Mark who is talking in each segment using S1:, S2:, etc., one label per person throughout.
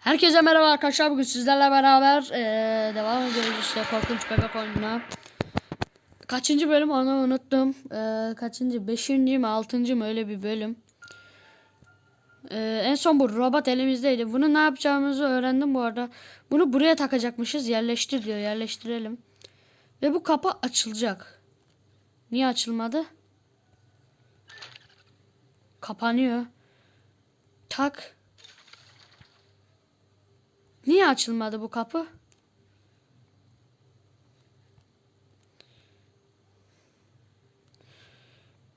S1: Herkese merhaba arkadaşlar. Bugün sizlerle beraber eee, devam ediyoruz işte korkunç bebek oyununa. Kaçıncı bölüm onu unuttum. Eee, kaçıncı? Beşinci mi? Altıncı mı? Öyle bir bölüm. Eee, en son bu robot elimizdeydi. Bunu ne yapacağımızı öğrendim bu arada. Bunu buraya takacakmışız. Yerleştir diyor. Yerleştirelim. Ve bu kapı açılacak. Niye açılmadı? Kapanıyor. Tak. Niye açılmadı bu kapı?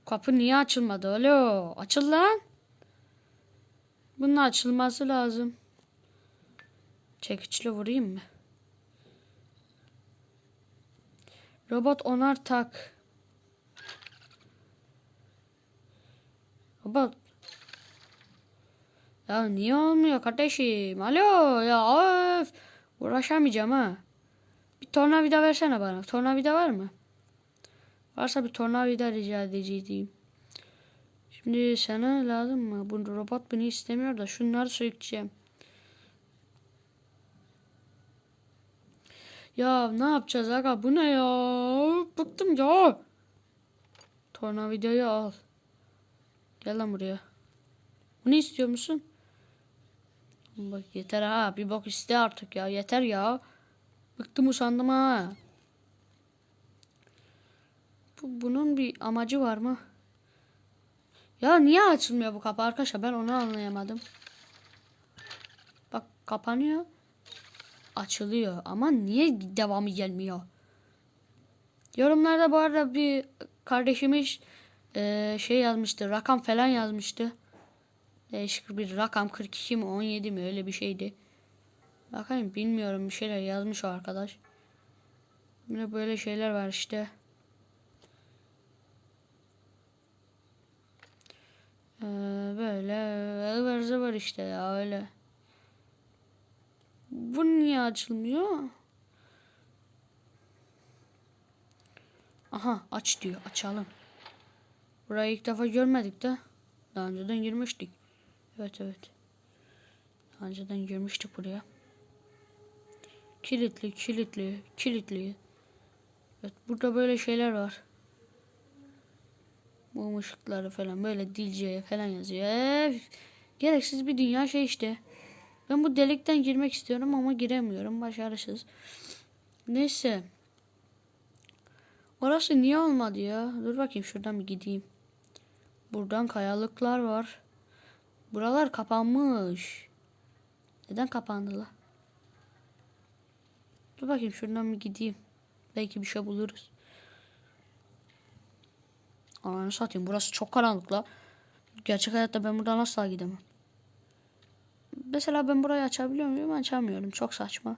S1: Kapı niye açılmadı? Alo, açıl lan. Bunun açılması lazım. Çekiçle vurayım mı? Robot onar tak. Robot ya niye olmuyor kardeşim? Alo ya öf. Uğraşamayacağım ha. Bir tornavida versene bana. Tornavida var mı? Varsa bir tornavida rica edeceğim. Şimdi sana lazım mı? Bu robot beni istemiyor da şunları sökeceğim. Ya ne yapacağız aga? Bu ne ya? Bıktım ya. Tornavidayı al. Gel lan buraya. Bunu istiyor musun? Bak yeter ha. Bir bok iste artık ya. Yeter ya. Bıktım usandım ha. Bu, bunun bir amacı var mı? Ya niye açılmıyor bu kapı arkadaşlar? Ben onu anlayamadım. Bak kapanıyor. Açılıyor. Ama niye devamı gelmiyor? Yorumlarda bu arada bir kardeşimiz eee, şey yazmıştı. Rakam falan yazmıştı. Değişik bir rakam 42 mi 17 mi öyle bir şeydi. Bakayım bilmiyorum bir şeyler yazmış o arkadaş. Yine böyle şeyler var işte. Ee, böyle ıvır zıvır işte ya öyle. Bu niye açılmıyor? Aha aç diyor açalım. Burayı ilk defa görmedik de. Daha önceden girmiştik. Evet evet. Daha önceden girmiştik buraya. Kilitli, kilitli, kilitli. Evet burada böyle şeyler var. Mum ışıkları falan böyle dilce falan yazıyor. Ee, gereksiz bir dünya şey işte. Ben bu delikten girmek istiyorum ama giremiyorum. Başarısız. Neyse. Orası niye olmadı ya? Dur bakayım şuradan bir gideyim. Buradan kayalıklar var. Buralar kapanmış. Neden kapandı la? Dur bakayım şuradan bir gideyim. Belki bir şey buluruz. Ananı satayım. Burası çok karanlık la. Gerçek hayatta ben buradan asla gidemem. Mesela ben burayı açabiliyor muyum? Açamıyorum. Çok saçma.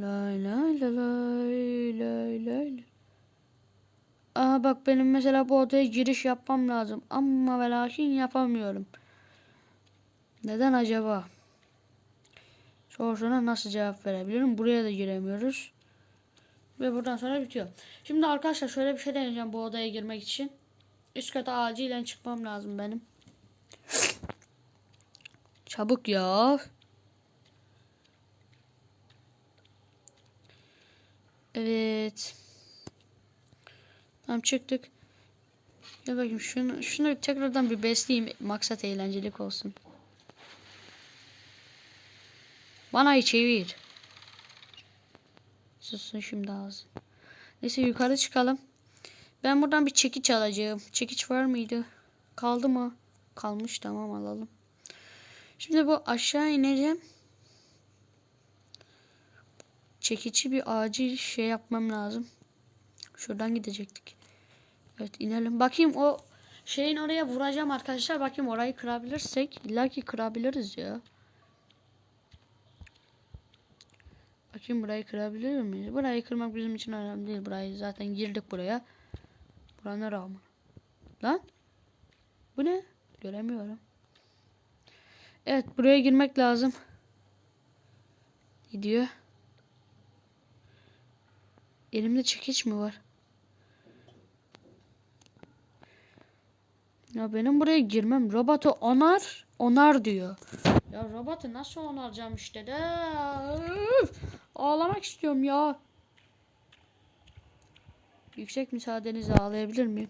S1: Lay lay lay lay lay lay. Aa bak benim mesela bu odaya giriş yapmam lazım. Ama ve lakin yapamıyorum. Neden acaba? Sorusuna nasıl cevap verebilirim? Buraya da giremiyoruz. Ve buradan sonra bitiyor. Şimdi arkadaşlar şöyle bir şey deneyeceğim bu odaya girmek için. Üst kata acilen çıkmam lazım benim. Çabuk ya. Evet. Tamam çıktık. Gel bakayım şunu, şunu tekrardan bir besleyeyim. Maksat eğlencelik olsun. Bana çevir. Sussun şimdi ağzı. Neyse yukarı çıkalım. Ben buradan bir çekiç alacağım. Çekiç var mıydı? Kaldı mı? Kalmış tamam alalım. Şimdi bu aşağı ineceğim. Çekici bir acil şey yapmam lazım. Şuradan gidecektik. Evet inelim. Bakayım o şeyin oraya vuracağım arkadaşlar. Bakayım orayı kırabilirsek. İlla ki kırabiliriz ya. Bakayım burayı kırabilir miyiz? Burayı kırmak bizim için önemli değil. Burayı zaten girdik buraya. Buranın rağmen. Lan? Bu ne? Göremiyorum. Evet buraya girmek lazım. Gidiyor. Elimde çekiç mi var? Ya benim buraya girmem. Robotu onar, onar diyor. Ya robotu nasıl onaracağım işte de. Üf! Ağlamak istiyorum ya. Yüksek müsaadenizle ağlayabilir miyim?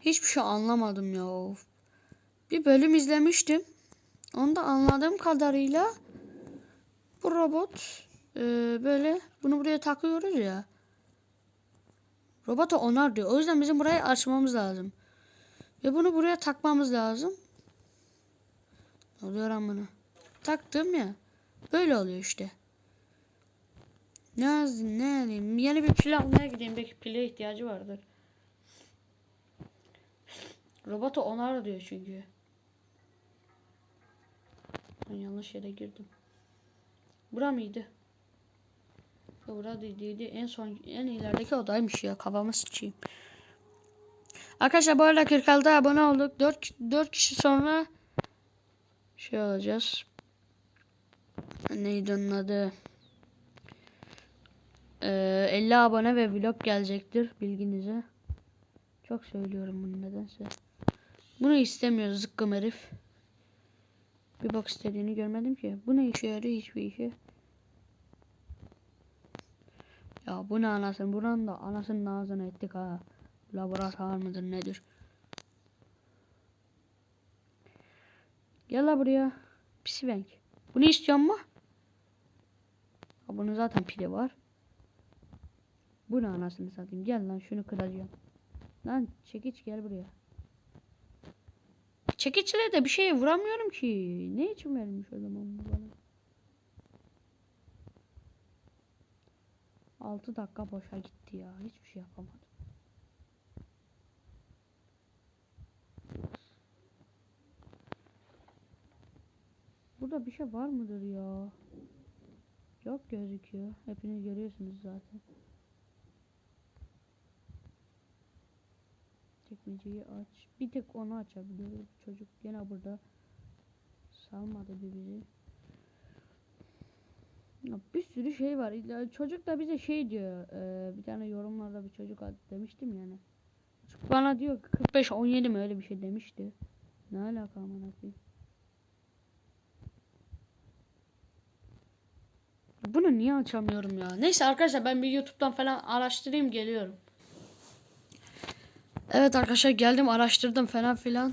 S1: Hiçbir şey anlamadım ya. Bir bölüm izlemiştim. Onda anladığım kadarıyla bu robot e, böyle bunu buraya takıyoruz ya. Robota onar diyor. O yüzden bizim burayı açmamız lazım. Ve bunu buraya takmamız lazım. Ne oluyor bunu? Taktım ya. Böyle oluyor işte. Ne yazayım ne alayım? Yeni bir pil almaya gideyim. Belki pile ihtiyacı vardır. Robota onar diyor çünkü. Ben yanlış yere girdim. Bura mıydı? Yok, Bura değildi. En son en ilerideki odaymış ya. Kafamı sıçayım. Arkadaşlar bu arada 46 abone olduk. 4, 4 kişi sonra şey olacağız. Neydi onun adı? Ee, 50 abone ve vlog gelecektir bilginize. Çok söylüyorum bunu nedense. Bunu istemiyoruz zıkkım herif. Bir bak istediğini görmedim ki. Bu ne işe yarıyor hiçbir işe. Ya bu ne anasını buranın da anasının ağzına ettik ha. Laboratuvar mıdır nedir? Gel la buraya. Pisivenk. Bunu istiyor mu? Ha, bunun zaten pili var. Bu ne anasını satayım. Gel lan şunu kıracağım. Lan çekiç gel buraya. Çekiçle de bir şeye vuramıyorum ki. Ne için verilmiş o zaman bu bana? 6 dakika boşa gitti ya. Hiçbir şey yapamadım. Burada bir şey var mıdır ya? Yok gözüküyor. Hepiniz görüyorsunuz zaten. Çekmeceyi aç. Bir tek onu açabiliyoruz. Çocuk gene burada. Salmadı bir bizi. Bir sürü şey var. Çocuk da bize şey diyor. e, bir tane yorumlarda bir çocuk demiştim yani. Bana diyor ki 45 17 mi öyle bir şey demişti. Ne alaka koyayım. Bunu niye açamıyorum ya? Neyse arkadaşlar ben bir YouTube'dan falan araştırayım geliyorum. Evet arkadaşlar geldim araştırdım falan filan.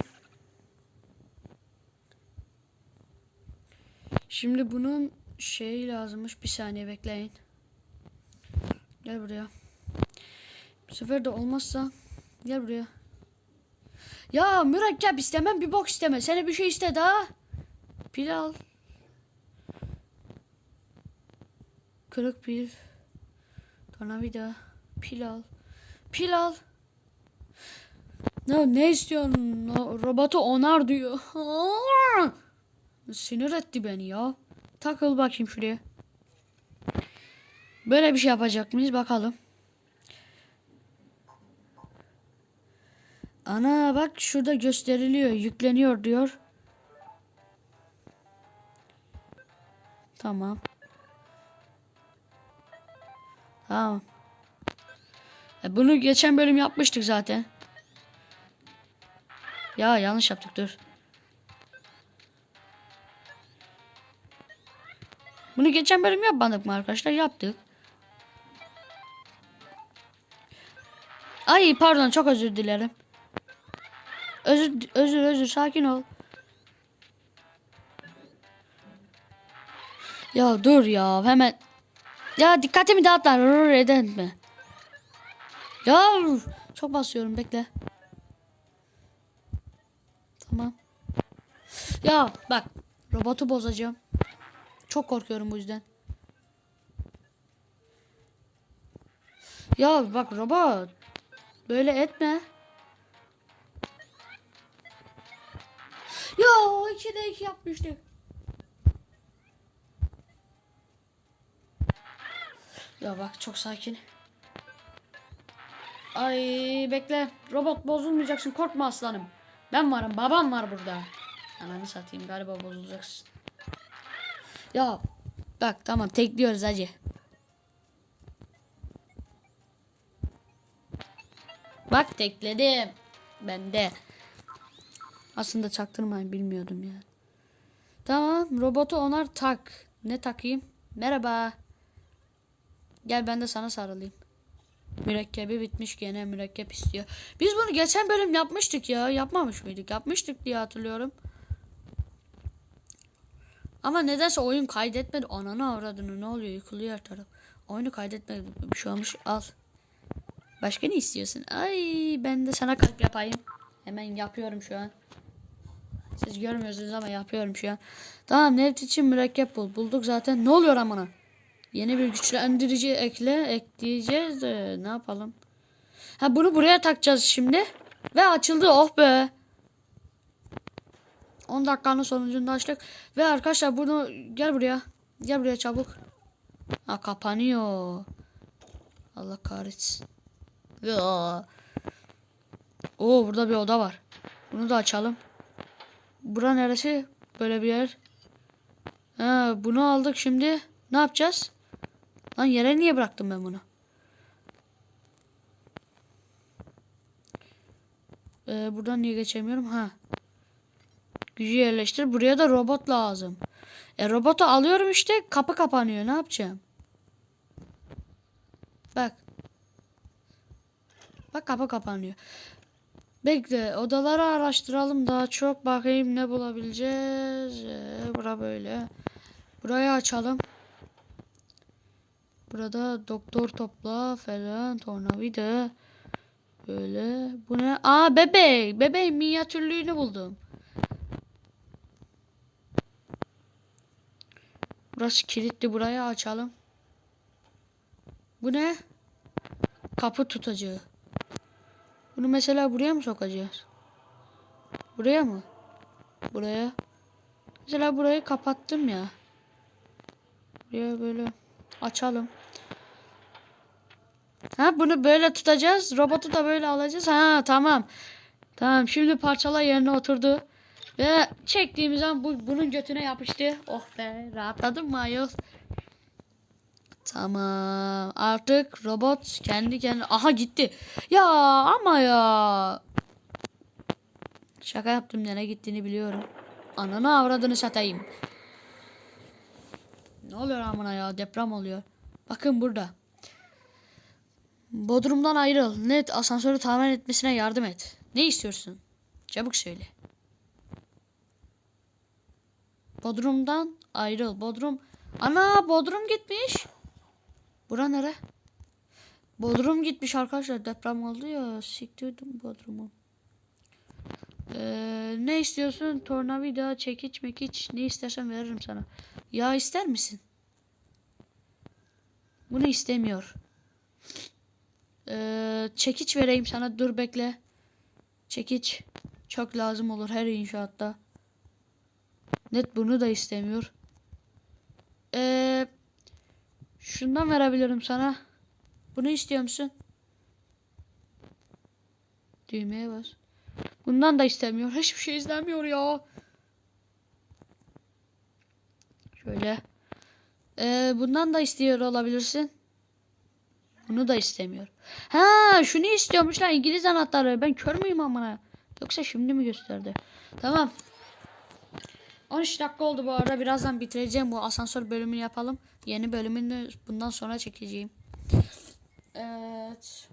S1: Şimdi bunun şeyi lazımmış. Bir saniye bekleyin. Gel buraya. Bu sefer de olmazsa gel buraya. Ya mürekkep istemem bir bok isteme. Sana bir şey iste daha. Pil al. Kırık pil. Tornavida. Pil al. Pil al. Ne, ne istiyorsun? Robotu onar diyor. Sinir etti beni ya. Takıl bakayım şuraya. Böyle bir şey yapacak mıyız bakalım. Ana bak şurada gösteriliyor. Yükleniyor diyor. Tamam. Tamam. E, bunu geçen bölüm yapmıştık zaten. Ya yanlış yaptık dur. Bunu geçen bölüm yapmadık mı arkadaşlar? Yaptık. Ay pardon çok özür dilerim. Özür özür özür sakin ol. Ya dur ya hemen. Ya dikkatimi dağıtma. Rrr eden mi? Ya çok basıyorum bekle. Tamam. Ya bak robotu bozacağım. Çok korkuyorum bu yüzden. Ya bak robot. Böyle etme. Ya o ikide iki yapmıştık. Ya bak çok sakin. Ay bekle. Robot bozulmayacaksın. Korkma aslanım. Ben varım. Babam var burada. Ananı satayım. Galiba bozulacaksın. Ya bak tamam tekliyoruz hacı. Bak tekledim. Ben de. Aslında çaktırmayın bilmiyordum ya. Tamam robotu onar tak. Ne takayım? Merhaba. Gel ben de sana sarılayım. Mürekkebi bitmiş gene mürekkep istiyor. Biz bunu geçen bölüm yapmıştık ya. Yapmamış mıydık? Yapmıştık diye hatırlıyorum. Ama nedense oyun kaydetmedi. Ananı avradını ne oluyor? Yıkılıyor her taraf. Oyunu kaydetmedi. Bir şey olmuş. Al. Başka ne istiyorsun? Ay ben de sana kalp yapayım. Hemen yapıyorum şu an. Siz görmüyorsunuz ama yapıyorum şu an. Tamam Nevt için mürekkep bul. Bulduk zaten. Ne oluyor amına? Yeni bir güçlendirici ekle. Ekleyeceğiz de ne yapalım? Ha bunu buraya takacağız şimdi. Ve açıldı oh be. 10 dakikanın sonucunda açtık. Ve arkadaşlar bunu gel buraya. Gel buraya çabuk. Ha kapanıyor. Allah kahretsin. Ya. Oo burada bir oda var. Bunu da açalım. Bura neresi? Böyle bir yer. Ha, bunu aldık şimdi. Ne yapacağız? Lan yere niye bıraktım ben bunu? Ee, buradan niye geçemiyorum? Ha. Gücü yerleştir. Buraya da robot lazım. E robotu alıyorum işte. Kapı kapanıyor. Ne yapacağım? Bak. Bak kapı kapanıyor. Bekle odaları araştıralım daha çok bakayım ne bulabileceğiz. Ee, bura böyle. Burayı açalım. Burada doktor topla falan tornavida. Böyle. Bu ne? Aa bebek. Bebeğin minyatürlüğünü buldum. Burası kilitli. Burayı açalım. Bu ne? Kapı tutacağı. Bunu mesela buraya mı sokacağız? Buraya mı? Buraya. Mesela burayı kapattım ya. Buraya böyle açalım. Ha bunu böyle tutacağız. Robotu da böyle alacağız. Ha tamam. Tamam şimdi parçalar yerine oturdu. Ve çektiğimiz an bu, bunun götüne yapıştı. Oh be rahatladım mı? Tamam. Artık robot kendi kendine... Aha gitti. Ya ama ya. Şaka yaptım nereye gittiğini biliyorum. Ananı avradını satayım. Ne oluyor amına ya deprem oluyor. Bakın burada. Bodrumdan ayrıl. Net asansörü tamir etmesine yardım et. Ne istiyorsun? Çabuk söyle. Bodrumdan ayrıl. Bodrum. Ana Bodrum gitmiş. Bura nere? Bodrum gitmiş arkadaşlar. Deprem oldu ya. Siktirdim Bodrum'u. Ee, ne istiyorsun? Tornavida, çekiç, mekiç. Ne istersen veririm sana. Ya ister misin? Bunu istemiyor. Ee, çekiç vereyim sana. Dur bekle. Çekiç. Çok lazım olur her inşaatta. Net bunu da istemiyor. Eee Şundan verebilirim sana. Bunu istiyor musun? Düğmeye bas. Bundan da istemiyor. Hiçbir şey istemiyor ya. Şöyle. Ee, bundan da istiyor olabilirsin. Bunu da istemiyor. Ha, şunu istiyormuş lan İngiliz anahtarı. Ben kör müyüm amına? Yoksa şimdi mi gösterdi? Tamam. 13 dakika oldu bu arada. Birazdan bitireceğim bu asansör bölümünü yapalım. Yeni bölümünü bundan sonra çekeceğim. Evet.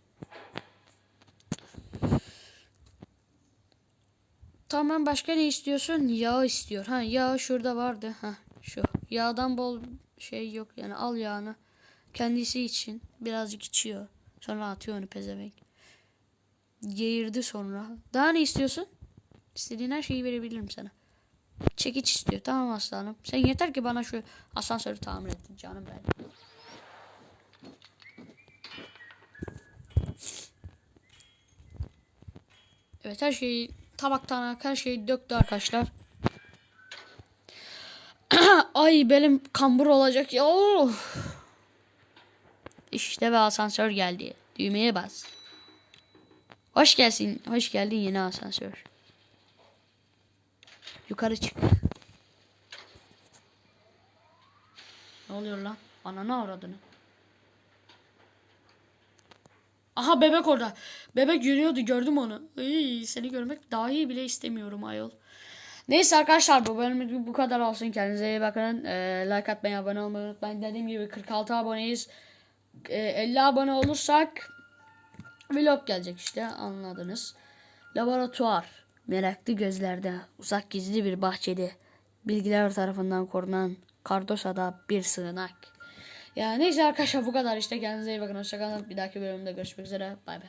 S1: Tamam başka ne istiyorsun? Yağ istiyor. Ha yağ şurada vardı. Ha şu. Yağdan bol şey yok yani al yağını. Kendisi için birazcık içiyor. Sonra atıyor onu pezevenk. Geğirdi sonra. Daha ne istiyorsun? İstediğin her şeyi verebilirim sana. Çekiç istiyor. Tamam aslanım. Sen yeter ki bana şu asansörü tamir et canım ben. Evet her şeyi tabaktan her şeyi döktü arkadaşlar. Ay benim kambur olacak ya. Of. İşte ve asansör geldi. Düğmeye bas. Hoş gelsin. Hoş geldin yeni asansör. Yukarı çık. Ne oluyor lan? Ananı avradını. Aha bebek orada. Bebek yürüyordu gördüm onu. Iy, seni görmek dahi bile istemiyorum ayol. Neyse arkadaşlar bu bölümlük bu kadar olsun. Kendinize iyi bakın. Ee, like atmayı, abone olmayı unutmayın. Dediğim gibi 46 aboneyiz. Ee, 50 abone olursak vlog gelecek işte anladınız. Laboratuvar. Meraklı gözlerde, uzak gizli bir bahçede. Bilgiler tarafından korunan Kardosa'da bir sığınak. Ya neyse arkadaşlar bu kadar işte. Kendinize iyi bakın. Hoşçakalın. Bir dahaki bölümde görüşmek üzere. Bay bay.